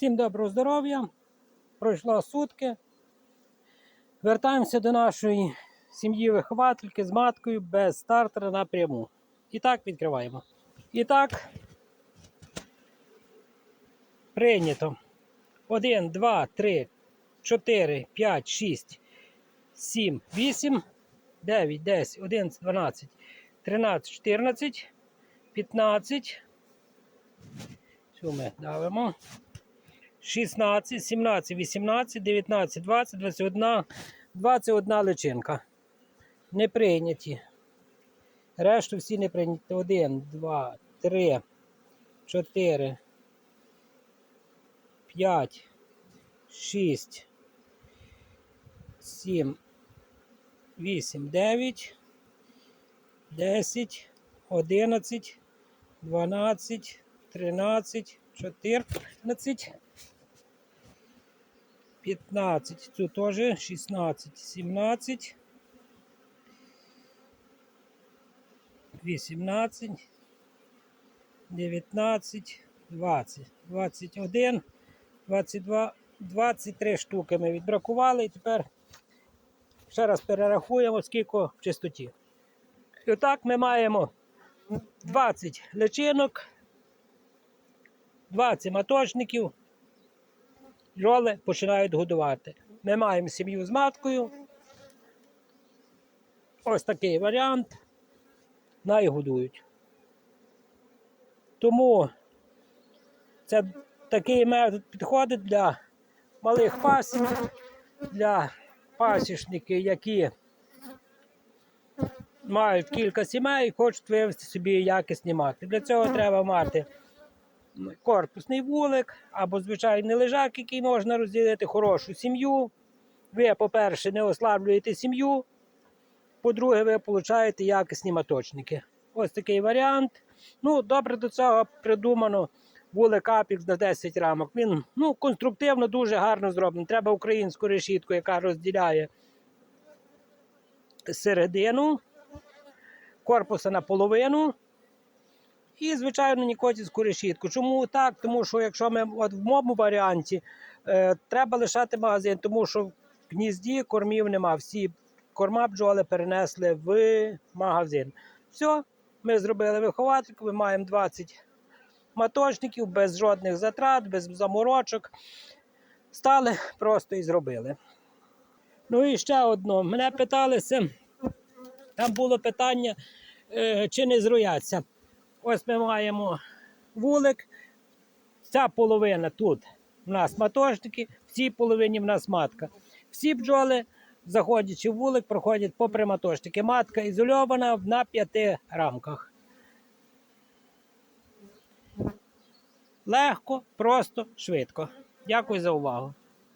Всім доброго здоров'я. Пройшло сутки. Вертаємося до нашої сім'ї виховательки з маткою без стартера напряму. І так відкриваємо. І так. Прийнято. 1, 2, 3, 4, 5, 6, 7, 8, 9, 10, 11, 12, 13, 14, 15. Цю давимо. 16, 17, 18, 19, 20, 21, 21 личинка. Не прийняті. Решту всі не прийняті. 1, 2, 3, 4, 5, 6, 7, 8, 9, 10, 11, 12, 13, 14, 15, цю теж 16, 17, 18, 19, 20, 21, 22, 23 штуки ми відбракували. І тепер ще раз перерахуємо, скільки в чистоті. І отак ми маємо 20 личинок, 20 маточників, бджоли починають годувати. Ми маємо сім'ю з маткою. Ось такий варіант. Найгодують. Тому це такий метод підходить для малих пасів, для пасічників, які мають кілька сімей і хочуть вивести собі якісні матки. Для цього треба мати корпусний вулик або звичайний лежак, який можна розділити хорошу сім'ю. Ви, по-перше, не ослаблюєте сім'ю. По-друге, ви отримуєте якісні маточники. Ось такий варіант. Ну, добре до цього придумано вулик Апікс на 10 рамок. Він ну, конструктивно дуже гарно зроблений. Треба українську решітку, яка розділяє середину корпуса наполовину. І, звичайно, нікотівську решітку. Чому так? Тому що якщо ми от в моєму варіанті е, треба лишати магазин, тому що в гнізді кормів нема. Всі корма бджоли перенесли в магазин. Все, ми зробили виховательку, ми маємо 20 маточників без жодних затрат, без заморочок. Стали просто і зробили. Ну і ще одно. Мене питалися, там було питання, е, чи не зруяться. Ось ми маємо вулик. Ця половина тут в нас маточники, в цій половині в нас матка. Всі бджоли, заходячи в вулик, проходять попри маточники. Матка ізольована на п'яти рамках. Легко, просто, швидко. Дякую за увагу.